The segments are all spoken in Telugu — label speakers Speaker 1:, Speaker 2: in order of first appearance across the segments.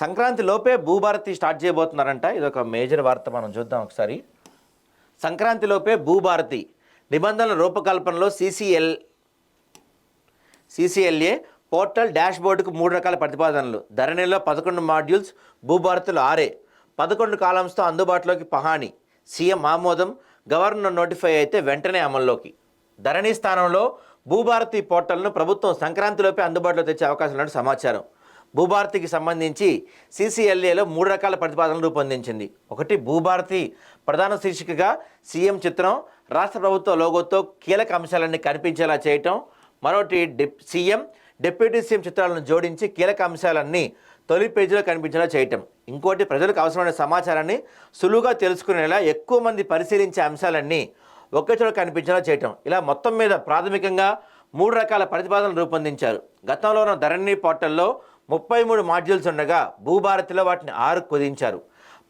Speaker 1: సంక్రాంతి లోపే భూభారతి స్టార్ట్ చేయబోతున్నారంట. ఇది ఒక మేజర్ వార్త మనం చూద్దాం ఒకసారి. సంక్రాంతి లోపే భూభారతి నిబంధనల రూపకల్పనలో సిసిఎల్ సిసిఎల్ఏ పోర్టల్ డాష్ బోర్డుకు మూడు రకాల ప్రతిపాదనలు. ధరణిలో పదకొండు మాడ్యూల్స్ భూభారతులు ఆరే. పదకొండు కాలమ్స్తో అందుబాటులోకి పహాని సీఎం ఆమోదం గవర్నర్ నోటిఫై అయితే వెంటనే అమల్లోకి. ధరణి స్థానంలో భూభారతి పోర్టల్ను ప్రభుత్వం సంక్రాంతిలోపే అందుబాటులో తెచ్చే అవకాశం ఉన్నట్టు సమాచారం. భూభారతికి సంబంధించి సీసీఎల్ఏలో మూడు రకాల ప్రతిపాదనలు రూపొందించింది. ఒకటి భూభారతి ప్రధాన శీర్షికగా సీఎం చిత్రం రాష్ట్ర ప్రభుత్వ లోగోతో కీలక అంశాలన్నీ కనిపించేలా చేయటం. మరొకటి డిప్ సీఎం డిప్యూటీ సీఎం చిత్రాలను జోడించి కీలక అంశాలన్నీ తొలి పేజీలో కనిపించేలా చేయటం. ఇంకోటి ప్రజలకు అవసరమైన సమాచారాన్ని సులువుగా తెలుసుకునేలా ఎక్కువ మంది పరిశీలించే అంశాలన్నీ ఒకే చోట కనిపించేలా చేయటం. ఇలా మొత్తం మీద ప్రాథమికంగా మూడు రకాల ప్రతిపాదనలు రూపొందించారు. గతంలో ఉన్న ధరణి పోర్టల్లో ముప్పై మూడు మాడ్యూల్స్ ఉండగా భూభారతిలో వాటిని ఆరు కుదించారు.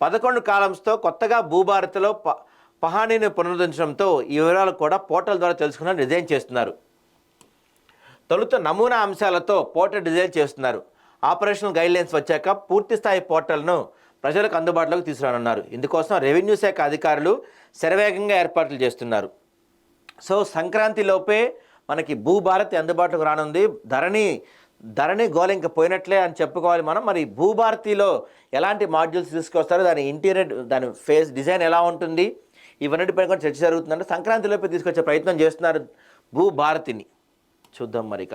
Speaker 1: పదకొండు కాలమ్స్తో కొత్తగా భూభారతిలో ప పహానీని పునరుద్ధరించడంతో ఈ వివరాలు కూడా పోర్టల్ ద్వారా తెలుసుకున్న డిజైన్ చేస్తున్నారు. తొలుత నమూనా అంశాలతో పోర్టల్ డిజైన్ చేస్తున్నారు. ఆపరేషనల్ గైడ్లైన్స్ వచ్చాక పూర్తి స్థాయి పోర్టల్ను ప్రజలకు అందుబాటులోకి తీసుకురానున్నారు. ఇందుకోసం రెవెన్యూ శాఖ అధికారులు శరవేగంగా ఏర్పాట్లు చేస్తున్నారు. సో సంక్రాంతిలోపే మనకి భూభారతి అందుబాటులోకి రానుంది. ధరణి ధరణి గోల ఇంకా పోయినట్లే అని చెప్పుకోవాలి మనం. మరి భూభారతిలో ఎలాంటి మాడ్యూల్స్ తీసుకొస్తారు దాని ఇంటీరియర్ దాని ఫేస్ డిజైన్ ఎలా ఉంటుంది ఇవన్నిటిపై కూడా చర్చ జరుగుతుందంటే సంక్రాంతిలోపే తీసుకొచ్చే ప్రయత్నం చేస్తున్నారు భూభారతిని. చూద్దాం మరిక.